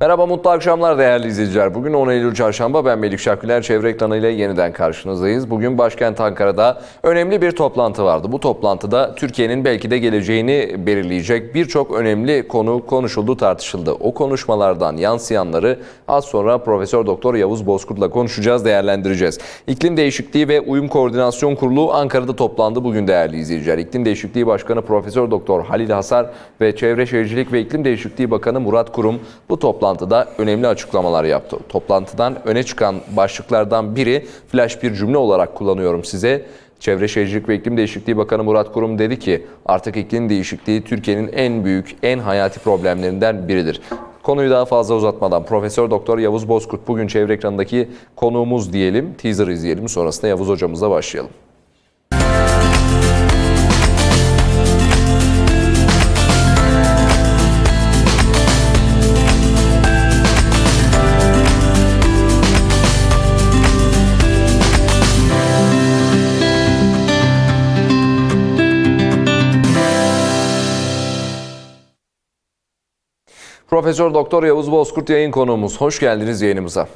Merhaba, mutlu akşamlar değerli izleyiciler. Bugün 10 Eylül Çarşamba, ben Melik Şaküler. Çevre ekranıyla yeniden karşınızdayız. Bugün başkent Ankara'da önemli bir toplantı vardı. Bu toplantıda Türkiye'nin belki de geleceğini belirleyecek birçok önemli konu konuşuldu, tartışıldı. O konuşmalardan yansıyanları az sonra Profesör Doktor Yavuz Bozkurt'la konuşacağız, değerlendireceğiz. İklim Değişikliği ve Uyum Koordinasyon Kurulu Ankara'da toplandı bugün değerli izleyiciler. İklim Değişikliği Başkanı Profesör Doktor Halil Hasar ve Çevre Şehircilik ve İklim Değişikliği Bakanı Murat Kurum bu toplantıda önemli açıklamalar yaptı. Toplantıdan öne çıkan başlıklardan biri flash bir cümle olarak kullanıyorum size. Çevre Şehircilik ve İklim Değişikliği Bakanı Murat Kurum dedi ki artık iklim değişikliği Türkiye'nin en büyük, en hayati problemlerinden biridir. Konuyu daha fazla uzatmadan Profesör Doktor Yavuz Bozkurt bugün çevre ekranındaki konuğumuz diyelim. Teaser izleyelim sonrasında Yavuz hocamıza başlayalım. Profesör Doktor Yavuz Bozkurt yayın konuğumuz. Hoş geldiniz yayınımıza.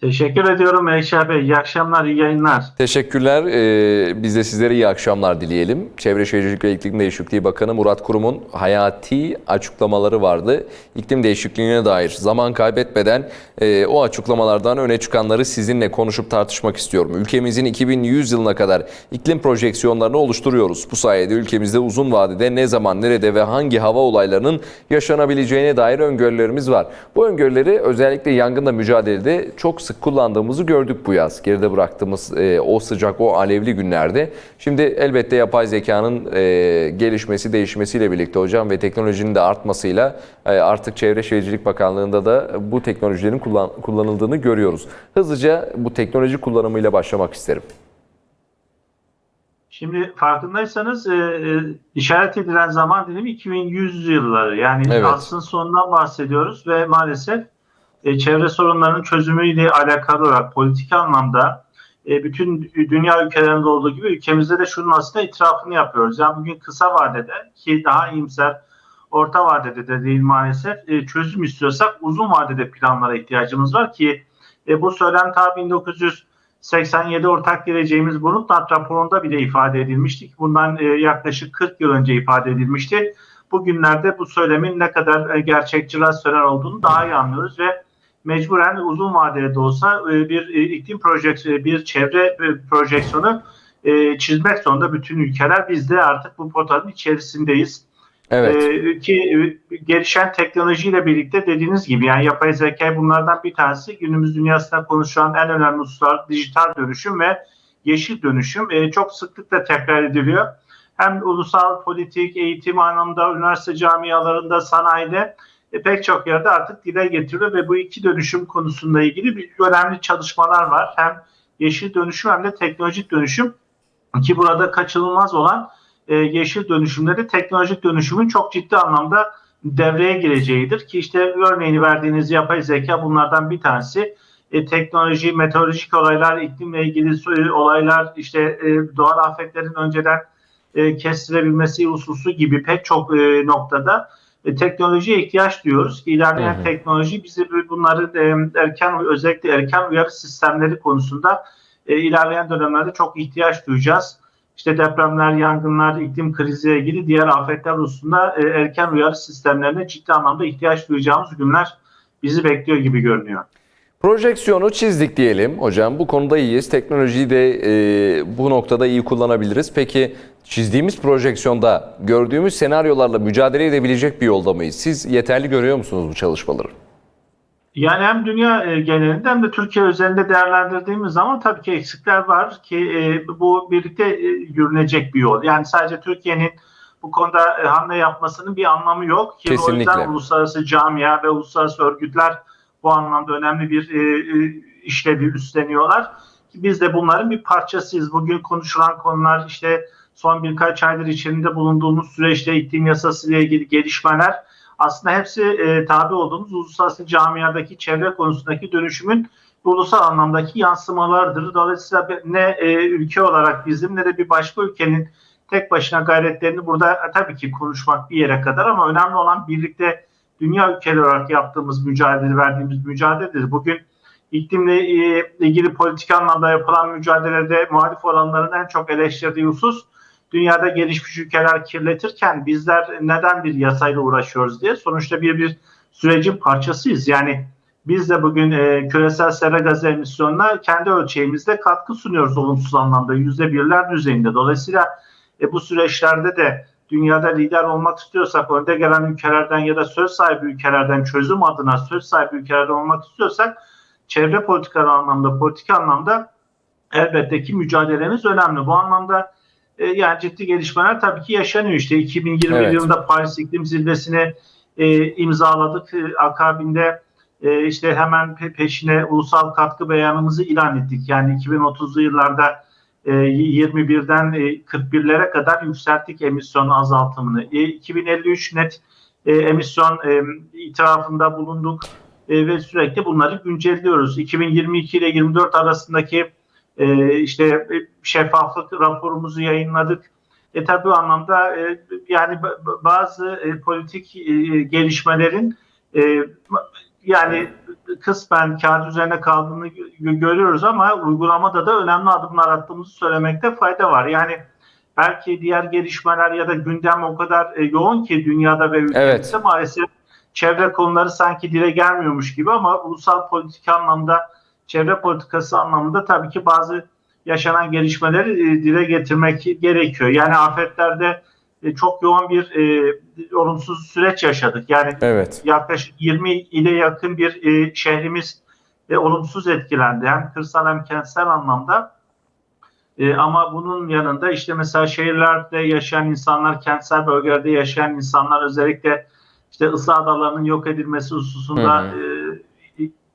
Teşekkür ediyorum Melih Bey. İyi akşamlar, iyi yayınlar. Teşekkürler. Ee, biz de sizlere iyi akşamlar dileyelim. Çevre Şehircilik ve İklim Değişikliği Bakanı Murat Kurum'un hayati açıklamaları vardı. İklim değişikliğine dair zaman kaybetmeden e, o açıklamalardan öne çıkanları sizinle konuşup tartışmak istiyorum. Ülkemizin 2100 yılına kadar iklim projeksiyonlarını oluşturuyoruz. Bu sayede ülkemizde uzun vadede ne zaman, nerede ve hangi hava olaylarının yaşanabileceğine dair öngörülerimiz var. Bu öngörüleri özellikle yangınla mücadelede çok sık kullandığımızı gördük bu yaz. Geride bıraktığımız e, o sıcak, o alevli günlerde. Şimdi elbette yapay zekanın e, gelişmesi, değişmesiyle birlikte hocam ve teknolojinin de artmasıyla e, artık Çevre Şehircilik Bakanlığı'nda da bu teknolojilerin kullan- kullanıldığını görüyoruz. Hızlıca bu teknoloji kullanımıyla başlamak isterim. Şimdi farkındaysanız e, e, işaret edilen zaman dilimi 2100 yılları. Yani Evet. asrın sonundan bahsediyoruz ve maalesef e, çevre sorunlarının çözümüyle alakalı olarak politik anlamda e, bütün dünya ülkelerinde olduğu gibi ülkemizde de şunun aslında itirafını yapıyoruz. Yani bugün kısa vadede ki daha iyimser orta vadede de değil maalesef e, çözüm istiyorsak uzun vadede planlara ihtiyacımız var ki e, bu söylem ta 1987 ortak geleceğimiz Brundtland raporunda bile ifade edilmişti. Bundan e, yaklaşık 40 yıl önce ifade edilmişti. Bugünlerde bu söylemin ne kadar e, gerçekçi rasyonel olduğunu daha iyi anlıyoruz ve mecburen uzun vadede de olsa e, bir e, iklim projeksiyonu, bir çevre e, projeksiyonu e, çizmek zorunda bütün ülkeler. Biz de artık bu potanın içerisindeyiz. Evet. Ee, ki e, gelişen teknolojiyle birlikte dediğiniz gibi yani yapay zeka bunlardan bir tanesi günümüz dünyasında konuşulan en önemli hususlar dijital dönüşüm ve yeşil dönüşüm Ee, çok sıklıkla tekrar ediliyor. Hem ulusal politik, eğitim anlamda, üniversite camialarında, sanayide e, pek çok yerde artık dile getiriliyor ve bu iki dönüşüm konusunda ilgili bir önemli çalışmalar var. Hem yeşil dönüşüm hem de teknolojik dönüşüm ki burada kaçınılmaz olan e, yeşil dönüşümde de teknolojik dönüşümün çok ciddi anlamda devreye gireceğidir ki işte örneğini verdiğiniz yapay zeka bunlardan bir tanesi. E, teknoloji, meteorolojik olaylar, iklimle ilgili su- olaylar, işte e, doğal afetlerin önceden e, kestirebilmesi hususu gibi pek çok e, noktada e, teknolojiye ihtiyaç duyuyoruz. ki İlerleyen Hı hı. teknoloji bizi bu- bunları e, erken özellikle erken uyarı sistemleri konusunda e, ilerleyen dönemlerde çok ihtiyaç duyacağız işte depremler, yangınlar, iklim kriziyle ilgili diğer afetler hususunda e, erken uyarı sistemlerine ciddi anlamda ihtiyaç duyacağımız günler bizi bekliyor gibi görünüyor. Projeksiyonu çizdik diyelim hocam. Bu konuda iyiyiz. Teknolojiyi de e, bu noktada iyi kullanabiliriz. Peki çizdiğimiz projeksiyonda gördüğümüz senaryolarla mücadele edebilecek bir yolda mıyız? Siz yeterli görüyor musunuz bu çalışmaları? Yani hem dünya e, genelinde hem de Türkiye özelinde değerlendirdiğimiz zaman tabii ki eksikler var ki e, bu birlikte e, yürünecek bir yol. Yani sadece Türkiye'nin bu konuda e, hamle yapmasının bir anlamı yok ki o Kesinlikle. yüzden uluslararası camia ve uluslararası örgütler bu anlamda önemli bir e, e, işlevi üstleniyorlar. Biz de bunların bir parçasıyız. Bugün konuşulan konular işte son birkaç aydır içinde bulunduğumuz süreçte iklim yasası ile ilgili gelişmeler aslında hepsi e, tabi olduğumuz uluslararası camiadaki çevre konusundaki dönüşümün ulusal anlamdaki yansımalarıdır. Dolayısıyla ne e, ülke olarak bizim ne de bir başka ülkenin tek başına gayretlerini burada e, tabii ki konuşmak bir yere kadar ama önemli olan birlikte dünya ülkeleri olarak yaptığımız mücadele, verdiğimiz mücadeledir. Bugün iklimle e, ilgili politik anlamda yapılan mücadelede muhalif olanların en çok eleştirdiği husus dünyada gelişmiş ülkeler kirletirken bizler neden bir yasayla uğraşıyoruz diye sonuçta bir bir sürecin parçasıyız. Yani biz de bugün e, küresel sera gazı emisyonuna kendi ölçeğimizde katkı sunuyoruz olumsuz anlamda yüzde birler düzeyinde. Dolayısıyla e, bu süreçlerde de dünyada lider olmak istiyorsak, önde gelen ülkelerden ya da söz sahibi ülkelerden çözüm adına söz sahibi ülkelerden olmak istiyorsak çevre politikaları anlamda, politik anlamda elbette ki mücadelemiz önemli. Bu anlamda e, yani ciddi gelişmeler tabii ki yaşanıyor. İşte 2020 Evet. yılında Paris İklim Zirvesi'ni e, imzaladık. E, akabinde e, işte hemen pe- peşine ulusal katkı beyanımızı ilan ettik. Yani 2030'lu yıllarda 21'den e, 41'lere kadar yükselttik emisyon azaltımını. E, 2053 net e, emisyon e, itirafında bulunduk e, ve sürekli bunları güncelliyoruz. 2022 ile 24 arasındaki e, işte e, şeffaflık raporumuzu yayınladık. E tabi bu anlamda e, yani ba- ba- bazı e, politik e, gelişmelerin e, yani kısmen kağıt üzerine kaldığını gö- görüyoruz ama uygulamada da önemli adımlar attığımızı söylemekte fayda var. Yani belki diğer gelişmeler ya da gündem o kadar e, yoğun ki dünyada ve ülkemizde maalesef çevre konuları sanki dile gelmiyormuş gibi ama ulusal politik anlamda çevre politikası anlamında tabii ki bazı yaşanan gelişmeleri e, dile getirmek gerekiyor. Yani afetlerde e, çok yoğun bir e, olumsuz süreç yaşadık. Yani Evet. yaklaşık 20 ile yakın bir e, şehrimiz e, olumsuz etkilendi. Hem kırsal hem kentsel anlamda. E, ama bunun yanında işte mesela şehirlerde yaşayan insanlar, kentsel bölgelerde yaşayan insanlar özellikle işte ısı adalarının yok edilmesi hususunda Hı e,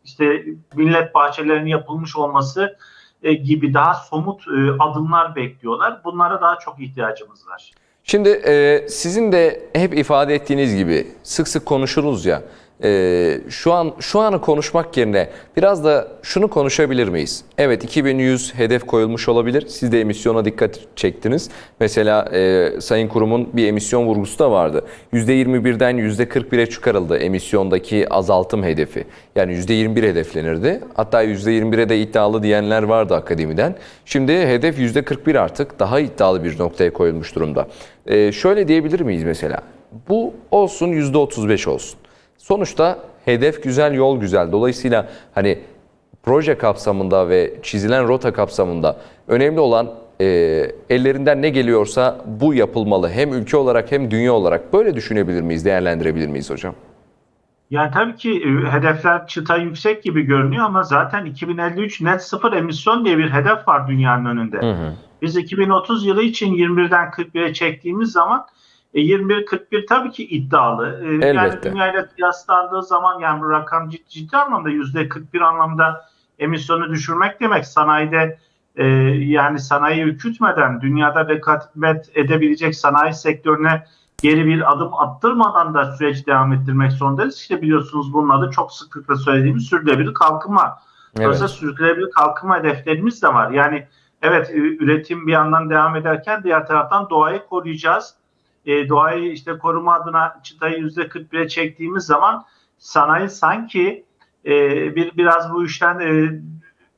işte millet bahçelerinin yapılmış olması e, gibi daha somut e, adımlar bekliyorlar. Bunlara daha çok ihtiyacımız var. Şimdi e, sizin de hep ifade ettiğiniz gibi sık sık konuşuruz ya. E, şu an şu anı konuşmak yerine biraz da şunu konuşabilir miyiz? Evet 2100 hedef koyulmuş olabilir. Siz de emisyona dikkat çektiniz. Mesela e, Sayın Kurum'un bir emisyon vurgusu da vardı. %21'den %41'e çıkarıldı emisyondaki azaltım hedefi. Yani %21 hedeflenirdi. Hatta %21'e de iddialı diyenler vardı akademiden. Şimdi hedef %41 artık daha iddialı bir noktaya koyulmuş durumda. Ee, şöyle diyebilir miyiz mesela? Bu olsun %35 olsun. Sonuçta hedef güzel, yol güzel. Dolayısıyla hani proje kapsamında ve çizilen rota kapsamında önemli olan e, ellerinden ne geliyorsa bu yapılmalı. Hem ülke olarak hem dünya olarak böyle düşünebilir miyiz, değerlendirebilir miyiz hocam? Yani tabii ki e, hedefler çıta yüksek gibi görünüyor ama zaten 2053 net sıfır emisyon diye bir hedef var dünyanın önünde. Hı hı. Biz 2030 yılı için 21'den 41'e çektiğimiz zaman e, 21-41 tabii ki iddialı. E, Yani Elbette. dünyayla kıyaslandığı zaman yani bu rakam ciddi, ciddi anlamda %41 anlamda emisyonu düşürmek demek. Sanayide e, yani sanayi ürkütmeden dünyada rekabet edebilecek sanayi sektörüne geri bir adım attırmadan da süreci devam ettirmek zorundayız. İşte biliyorsunuz bunun adı çok sıklıkla söylediğimiz sürdürülebilir kalkınma. Dolayısıyla sürdürülebilir kalkınma hedeflerimiz de var. Yani evet üretim bir yandan devam ederken diğer taraftan doğayı koruyacağız. E, doğayı işte koruma adına çıtayı yüzde 41'e çektiğimiz zaman sanayi sanki e, bir biraz bu işten e,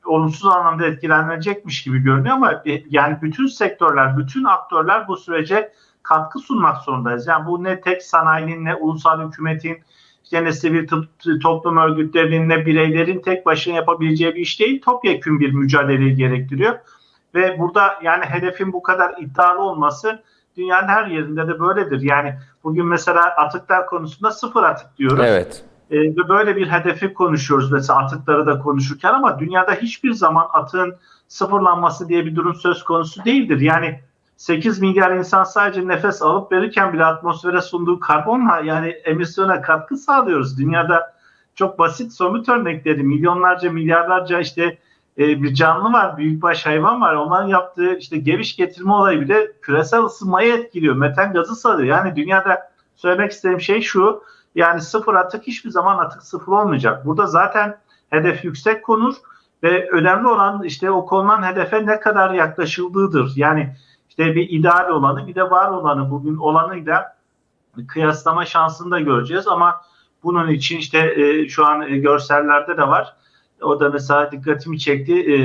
olumsuz anlamda etkilenecekmiş gibi görünüyor ama e, yani bütün sektörler, bütün aktörler bu sürece katkı sunmak zorundayız. Yani bu ne tek sanayinin ne ulusal hükümetin işte ne sivil toplum örgütlerinin ne bireylerin tek başına yapabileceği bir iş değil. Topyekun bir mücadeleyi gerektiriyor. Ve burada yani hedefin bu kadar iddialı olması dünyanın her yerinde de böyledir. Yani bugün mesela atıklar konusunda sıfır atık diyoruz. Evet. E, ve böyle bir hedefi konuşuyoruz mesela atıkları da konuşurken ama dünyada hiçbir zaman atığın sıfırlanması diye bir durum söz konusu değildir. Yani 8 milyar insan sadece nefes alıp verirken bile atmosfere sunduğu karbonla yani emisyona katkı sağlıyoruz. Dünyada çok basit somut örnekleri milyonlarca milyarlarca işte e, bir canlı var, büyükbaş hayvan var. Onların yaptığı işte geviş getirme olayı bile küresel ısınmayı etkiliyor. Metan gazı salıyor. Yani dünyada söylemek istediğim şey şu. Yani sıfır atık hiçbir zaman atık sıfır olmayacak. Burada zaten hedef yüksek konur ve önemli olan işte o konulan hedefe ne kadar yaklaşıldığıdır. Yani işte bir ideal olanı bir de var olanı bugün olanıyla kıyaslama şansını da göreceğiz ama Bunun için işte e, şu an e, görsellerde de var. O da mesela dikkatimi çekti. E,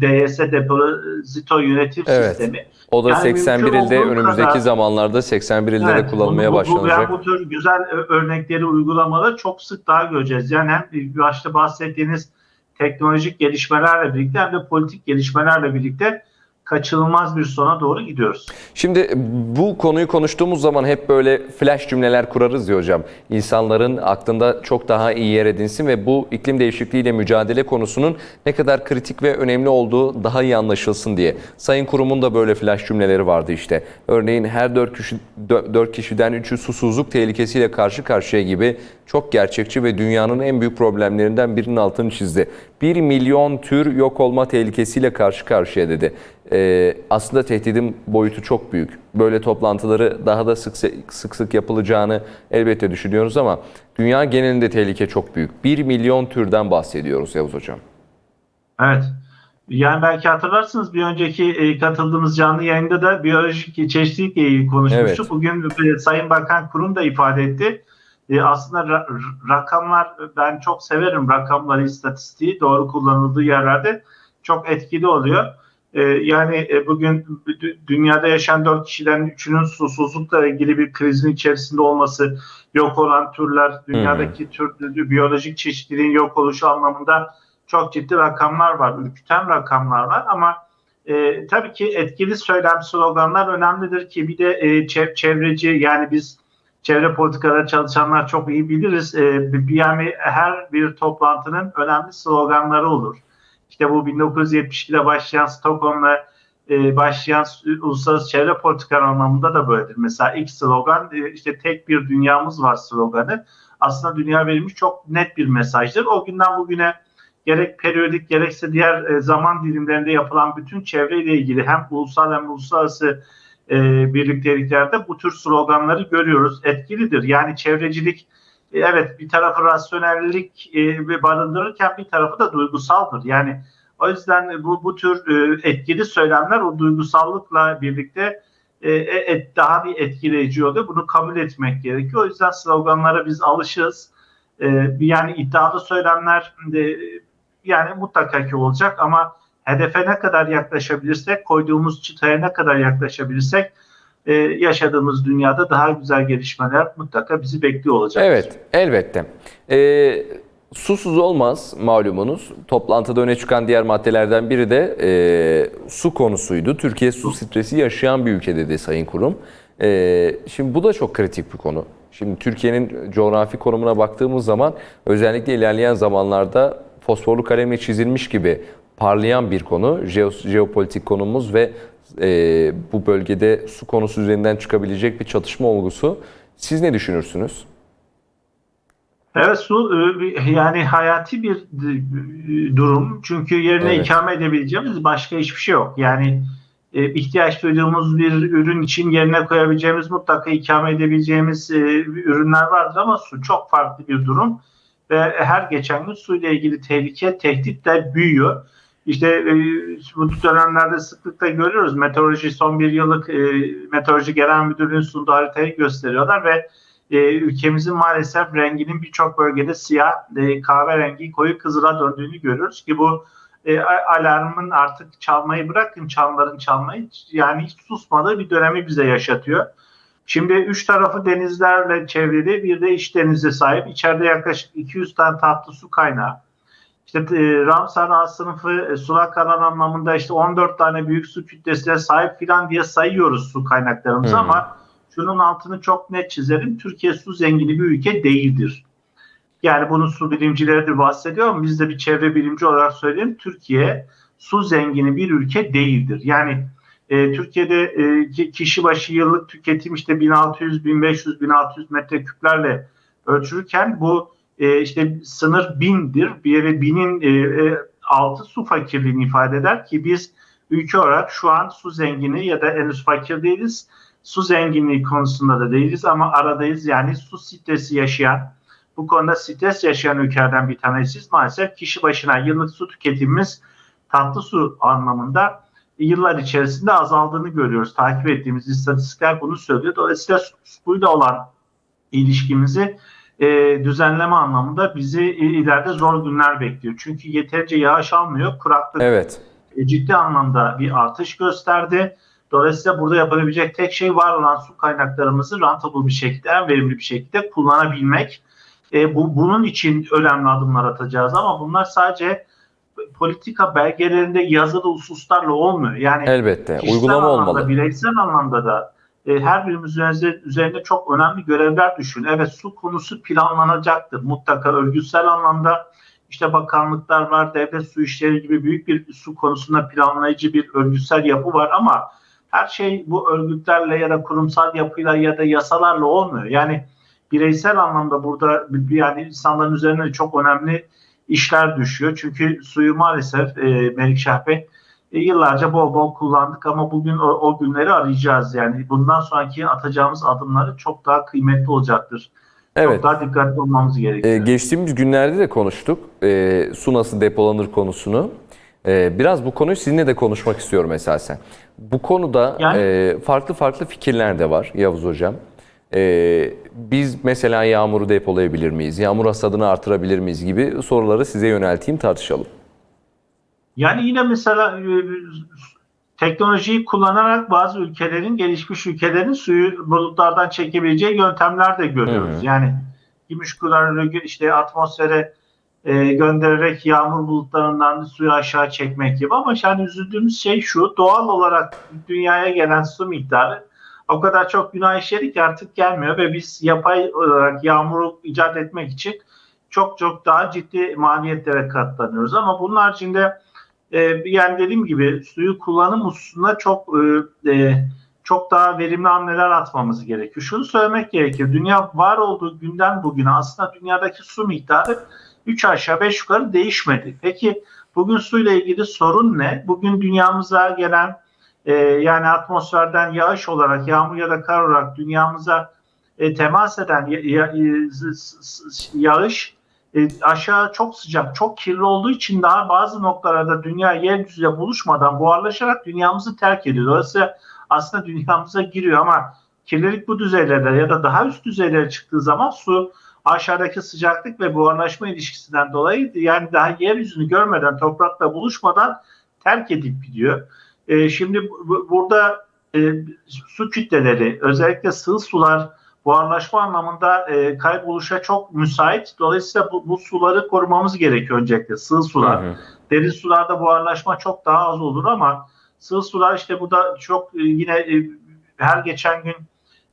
DYS depozito yönetim Evet. sistemi. O da Yani 81 mümkün ilde önümüzdeki kadar- zamanlarda 81 ilde de Evet, kullanılmaya bu, bu, başlanacak. bu tür güzel ö- örnekleri uygulamaları çok sık daha göreceğiz. Yani hem başta bahsettiğiniz teknolojik gelişmelerle birlikte hem de politik gelişmelerle birlikte kaçınılmaz bir sona doğru gidiyoruz. Şimdi bu konuyu konuştuğumuz zaman hep böyle flash cümleler kurarız ya hocam. İnsanların aklında çok daha iyi yer edinsin ve bu iklim değişikliğiyle mücadele konusunun ne kadar kritik ve önemli olduğu daha iyi anlaşılsın diye. Sayın Kurum'un da böyle flash cümleleri vardı işte. Örneğin her 4, kişi, 4 kişiden 3'ü susuzluk tehlikesiyle karşı karşıya gibi çok gerçekçi ve dünyanın en büyük problemlerinden birinin altını çizdi. 1 milyon tür yok olma tehlikesiyle karşı karşıya dedi. Ee, aslında tehdidin boyutu çok büyük. Böyle toplantıları daha da sık sık, sık yapılacağını elbette düşünüyoruz ama dünya genelinde tehlike çok büyük. 1 milyon türden bahsediyoruz Yavuz Hocam. Evet. Yani belki hatırlarsınız bir önceki e, katıldığımız canlı yayında da biyolojik çeşitlilikle ilgili konuşmuştuk. Evet. Bugün e, Sayın Bakan Kurum da ifade etti. E, aslında rakamlar ben çok severim rakamları, istatistiği doğru kullanıldığı yerlerde çok etkili oluyor. E, yani e, bugün dü- dünyada yaşayan 4 kişiden 3'ünün susuzlukla ilgili bir krizin içerisinde olması, yok olan türler, dünyadaki tür biyolojik çeşitliliğin yok oluşu anlamında çok ciddi rakamlar var, ürküten rakamlar var ama e, tabii ki etkili söylem sloganlar önemlidir ki bir de e, çev- çevreci yani biz çevre politikaları çalışanlar çok iyi biliriz. E, bir- yani her bir toplantının önemli sloganları olur. İşte bu 1972'de başlayan Stockholm'la e, başlayan uluslararası çevre politikaları anlamında da böyledir. Mesela ilk slogan e, işte tek bir dünyamız var sloganı. Aslında dünya verilmiş çok net bir mesajdır. O günden bugüne gerek periyodik gerekse diğer e, zaman dilimlerinde yapılan bütün çevreyle ilgili hem ulusal hem uluslararası e, birlikteliklerde bu tür sloganları görüyoruz. Etkilidir. Yani çevrecilik evet bir tarafı rasyonellik e, barındırırken bir tarafı da duygusaldır. Yani o yüzden bu bu tür e, etkili söylemler o duygusallıkla birlikte e, e, daha bir etkileyici oluyor. Bunu kabul etmek gerekiyor. O yüzden sloganlara biz alışığız. E, yani iddialı söylemler de, yani mutlaka ki olacak ama hedefe ne kadar yaklaşabilirsek, koyduğumuz çıtaya ne kadar yaklaşabilirsek e, yaşadığımız dünyada daha güzel gelişmeler mutlaka bizi bekliyor olacak. Evet, elbette. Ee, susuz olmaz malumunuz. Toplantıda öne çıkan diğer maddelerden biri de e, su konusuydu. Türkiye su stresi yaşayan bir ülke dedi Sayın Kurum. Ee, şimdi bu da çok kritik bir konu. Şimdi Türkiye'nin coğrafi konumuna baktığımız zaman özellikle ilerleyen zamanlarda fosforlu kalemle çizilmiş gibi parlayan bir konu. Jeo- jeopolitik konumuz ve e, bu bölgede su konusu üzerinden çıkabilecek bir çatışma olgusu. Siz ne düşünürsünüz? Evet su e, yani hayati bir e, durum. Çünkü yerine Evet. ikame edebileceğimiz başka hiçbir şey yok. Yani e, ihtiyaç duyduğumuz bir ürün için yerine koyabileceğimiz mutlaka ikame edebileceğimiz ürünler vardır ama su çok farklı bir durum ve her geçen gün suyla ilgili tehlike, tehdit de büyüyor. İşte e, bu dönemlerde sıklıkla görüyoruz. Meteoroloji son bir yıllık e, Meteoroloji Genel Müdürlüğü'nün sunduğu haritayı gösteriyorlar ve e, ülkemizin maalesef renginin birçok bölgede siyah, e, kahverengi, koyu kızıla döndüğünü görüyoruz ki bu alarmın artık çalmayı bırakın çanların çalmayı yani hiç susmadığı bir dönemi bize yaşatıyor. Şimdi üç tarafı denizlerle çevrili bir de iç denize sahip. İçeride yaklaşık 200 tane tatlı su kaynağı. İşte e, Ramsar A sınıfı e, sulak alan anlamında işte 14 tane büyük su kütlesine sahip filan diye sayıyoruz su kaynaklarımızı Hı. ama şunun altını çok net çizelim. Türkiye su zengini bir ülke değildir. Yani bunu su bilimcileri de bahsediyor ama biz de bir çevre bilimci olarak söyleyelim. Türkiye su zengini bir ülke değildir. Yani e, Türkiye'de e, ki- kişi başı yıllık tüketim işte 1600, 1500, 1600 metreküplerle ölçülürken bu e, işte sınır bindir. Bir yere binin e, e, altı su fakirliğini ifade eder ki biz ülke olarak şu an su zengini ya da henüz fakir değiliz. Su zenginliği konusunda da değiliz ama aradayız. Yani su stresi yaşayan, bu konuda stres yaşayan ülkelerden bir tanesiyiz. Maalesef kişi başına yıllık su tüketimimiz tatlı su anlamında yıllar içerisinde azaldığını görüyoruz. Takip ettiğimiz istatistikler bunu söylüyor. Dolayısıyla su- suyla olan ilişkimizi e, düzenleme anlamında bizi ileride zor günler bekliyor. Çünkü yeterince yağış almıyor. Kuraklık Evet. e, ciddi anlamda bir artış gösterdi. Dolayısıyla burada yapabilecek tek şey var olan su kaynaklarımızı rentable bir şekilde, en verimli bir şekilde kullanabilmek. E, bu Bunun için önemli adımlar atacağız ama bunlar sadece politika belgelerinde yazılı hususlarla olmuyor. Yani Elbette. Uygulama anlamda, olmalı. bireysel anlamda da e, her birimiz üzerinde, üzerinde çok önemli görevler düşün. Evet su konusu planlanacaktır. Mutlaka örgütsel anlamda işte bakanlıklar var, devlet su işleri gibi büyük bir su konusunda planlayıcı bir örgütsel yapı var ama her şey bu örgütlerle ya da kurumsal yapıyla ya da yasalarla olmuyor. Yani bireysel anlamda burada yani insanların üzerine çok önemli işler düşüyor. Çünkü suyu maalesef e, Melikşah Bey e, yıllarca bol bol kullandık ama bugün o, o günleri arayacağız. Yani bundan sonraki atacağımız adımları çok daha kıymetli olacaktır. Evet. Çok daha dikkatli olmamız gerekiyor. Ee, geçtiğimiz günlerde de konuştuk ee, su nasıl depolanır konusunu. Ee, biraz bu konuyu sizinle de konuşmak istiyorum esasen. Bu konuda Yani- e, farklı farklı fikirler de var Yavuz Hocam. Ee, biz mesela yağmuru depolayabilir miyiz? Yağmur hasadını artırabilir miyiz gibi soruları size yönelteyim tartışalım. Yani yine mesela e, teknolojiyi kullanarak bazı ülkelerin, gelişmiş ülkelerin suyu bulutlardan çekebileceği yöntemler de görüyoruz. Hı. Yani gümüşkuları işte atmosfere e, göndererek yağmur bulutlarından suyu aşağı çekmek gibi ama yani üzüldüğümüz şey şu doğal olarak dünyaya gelen su miktarı o kadar çok günah işledik ki artık gelmiyor ve biz yapay olarak yağmuru icat etmek için çok çok daha ciddi maliyetlere katlanıyoruz ama bunun haricinde e, yani dediğim gibi suyu kullanım hususunda çok e, e, çok daha verimli hamleler atmamız gerekiyor. Şunu söylemek gerekir. Dünya var olduğu günden bugüne aslında dünyadaki su miktarı 3 aşağı 5 yukarı değişmedi. Peki bugün suyla ilgili sorun ne? Bugün dünyamıza gelen e, yani atmosferden yağış olarak, yağmur ya da kar olarak dünyamıza temas eden yağış e, aşağı çok sıcak, çok kirli olduğu için daha bazı noktalarda dünya yeryüzüyle buluşmadan buharlaşarak dünyamızı terk ediyor. Dolayısıyla aslında dünyamıza giriyor ama kirlilik bu düzeylerde ya da daha üst düzeylere çıktığı zaman su aşağıdaki sıcaklık ve buharlaşma ilişkisinden dolayı yani daha yeryüzünü görmeden, toprakla buluşmadan terk edip gidiyor. E, şimdi bu- burada e, su kütleleri, özellikle sığ sular buharlaşma anlamında e, kayboluşa çok müsait. Dolayısıyla bu, bu suları korumamız gerekiyor öncelikle. Sığ sular. Hı hı. Derin sularda buharlaşma çok daha az olur ama sığ sular işte bu da çok e, yine e, her geçen gün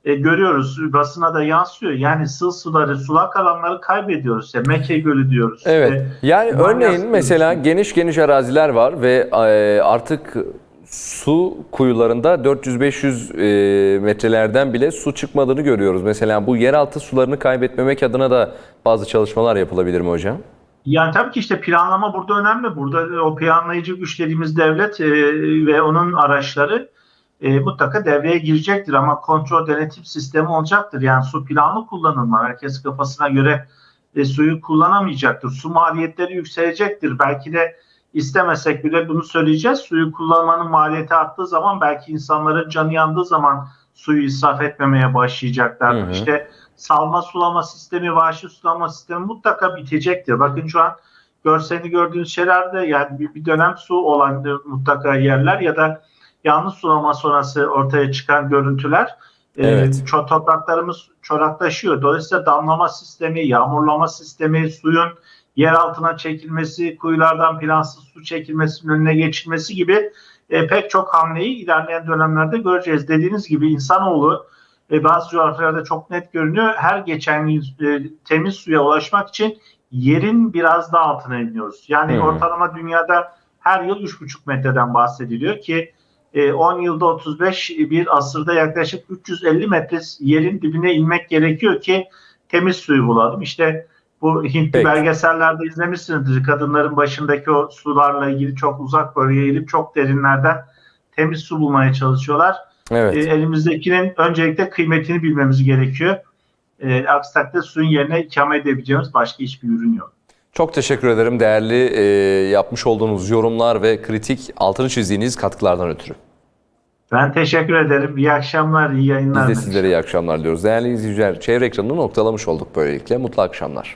e, görüyoruz. Basına da yansıyor. Yani sığ suları, sulak alanları kaybediyoruz. İşte Mekke Gölü diyoruz. Evet. İşte Yani örneğin mesela geniş geniş araziler var ve e, artık su kuyularında 400-500 e, metrelerden bile su çıkmadığını görüyoruz. Mesela bu yeraltı sularını kaybetmemek adına da bazı çalışmalar yapılabilir mi hocam? Yani tabii ki işte planlama burada önemli. Burada o planlayıcı güç dediğimiz devlet e, ve onun araçları e, mutlaka devreye girecektir ama kontrol denetim sistemi olacaktır. Yani su planlı kullanılma. Herkes kafasına göre suyu kullanamayacaktır. Su maliyetleri yükselecektir. Belki de istemesek bile bunu söyleyeceğiz. Suyu kullanmanın maliyeti arttığı zaman belki insanların canı yandığı zaman suyu israf etmemeye başlayacaklardır. Hı hı. İşte salma sulama sistemi, vahşi sulama sistemi mutlaka bitecektir. Bakın şu an görselini gördüğünüz şeylerde yani bir, bir dönem su olan e, mutlaka yerler ya da yanlış sulama sonrası ortaya çıkan görüntüler e, Evet. ço- topraklarımız çoraklaşıyor. Dolayısıyla damlama sistemi, yağmurlama sistemi, suyun yer altına çekilmesi, kuyulardan plansız su çekilmesinin önüne geçilmesi gibi e, pek çok hamleyi ilerleyen dönemlerde göreceğiz. Dediğiniz gibi insanoğlu e, bazı coğrafyalarda çok net görünüyor. Her geçen e, temiz suya ulaşmak için yerin biraz daha altına iniyoruz. Yani Hı. ortalama dünyada her yıl 3,5 metreden bahsediliyor ki e, 10 yılda 35 bir asırda yaklaşık 350 metre yerin dibine inmek gerekiyor ki temiz suyu bulalım. İşte bu Hintli Peki. belgesellerde izlemişsinizdir. Kadınların başındaki o sularla ilgili çok uzak bölgeye eğilip çok derinlerden temiz su bulmaya çalışıyorlar. Evet. E, elimizdekinin öncelikle kıymetini bilmemiz gerekiyor. E, aksi takdirde suyun yerine ikame edebileceğimiz başka hiçbir ürün yok. Çok teşekkür ederim değerli e, yapmış olduğunuz yorumlar ve kritik altını çizdiğiniz katkılardan ötürü. Ben teşekkür ederim. İyi akşamlar, iyi yayınlar. Biz de sizlere iyi akşamlar diyoruz. Değerli izleyiciler, çevre ekranını noktalamış olduk böylelikle. Mutlu akşamlar.